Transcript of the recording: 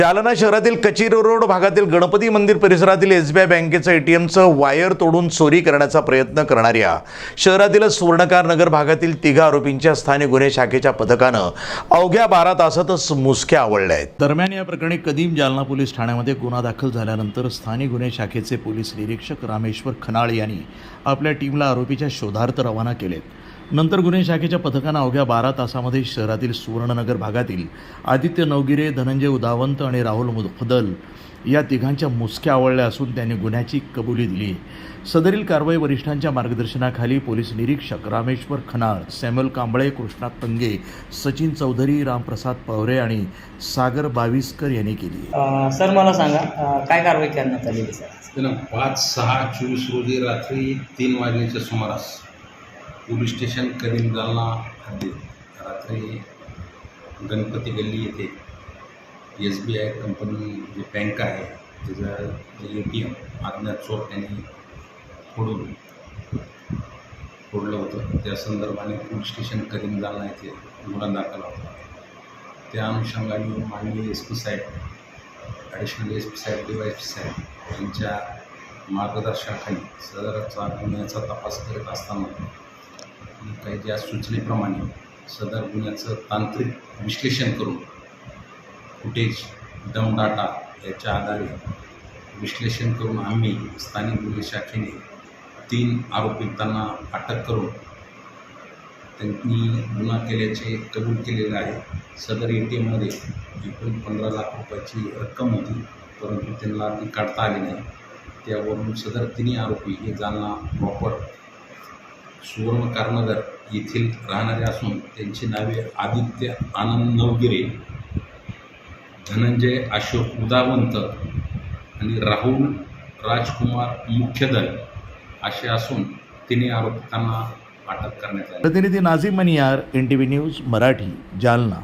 जालना शहरातील कचेरी रोड भागातील गणपती मंदिर परिसरातील एस बी आय बँकेचं एटीएमचं वायर तोडून चोरी करण्याचा प्रयत्न करणाऱ्या शहरातील सुवर्णकार नगर भागातील तिघा आरोपींच्या स्थानिक गुन्हे शाखेच्या पथकानं अवघ्या बारा तासातच मुसक्या आवडल्या आहेत. दरम्यान या प्रकरणी कदीम जालना पोलीस ठाण्यामध्ये गुन्हा दाखल झाल्यानंतर स्थानिक गुन्हे शाखेचे पोलीस निरीक्षक रामेश्वर खनाळ यांनी आपल्या टीमला आरोपीच्या शोधार्थ रवाना केलेत. नंतर गुन्हे शाखेच्या पथकानं अवघ्या बारा तासामध्ये शहरातील सुवर्णनगर भागातील आदित्य नवगिरे धनंजय उदावंत आणि राहुल मुदल या तिघांच्या मुसक्या आवळल्या असून त्यांनी गुन्ह्याची कबुली दिली. सदरील कारवाई वरिष्ठांच्या मार्गदर्शनाखाली पोलीस निरीक्षक रामेश्वर खनाळ सॅम्युअल कांबळे कृष्णात पंगे सचिन चौधरी रामप्रसाद पवरे आणि सागर बाविस्कर यांनी केली. अ, सर मला सांगा अ, काय कारवाई करण्यात आलेली सर? दिनांक पाच सहा चोवीस रोजी रात्री तीन वाजण्याच्या सुमारास पोलीस स्टेशन करीम जालना हद्दीत रात्री गणपती गल्ली येथे एस बी आय कंपनी जी बँक आहे त्याचं जे ए टी एम अज्ञात चोर त्यांनी फोडून फोडलं होतं. त्या संदर्भाने पोलीस स्टेशन करीम जालना येथे गुन्हा दाखल होता. त्या अनुषंगाने माननीय एस पी साहेब ॲडिशनल एस पी साहेब डी वाय पी साहेब यांच्या मार्गदर्शनाखाली सदरचा गुन्ह्याचा तपास करत असताना काही ज्या सूचनेप्रमाणे सदर गुन्ह्याचं तांत्रिक विश्लेषण करून फुटेज दम डाटा याच्या आधारे विश्लेषण करून आम्ही स्थानिक गुन्हे शाखेने तीन आरोपितांना अटक करून त्यांनी गुन्हा केल्याचे कबूल केलेले आहे. सदर ए टी एममध्ये एकूण पंधरा लाख रुपयाची रक्कम होती परंतु त्यांना ती काढता आली नाही. त्यावरून सदर तिन्ही आरोपी हे जालना प्रॉपर सुवर्ण कारनगर येथील राहणारे असून त्यांची नावे आदित्य आनंद नवगिरे धनंजय अशोक उदावंत आणि राहुल राजकुमार मुख्यधन असे असून तिने आरोपितांना अटक करण्यात आली. प्रतिनिधी Nazim Maniyar N T V news Marathi Jalna.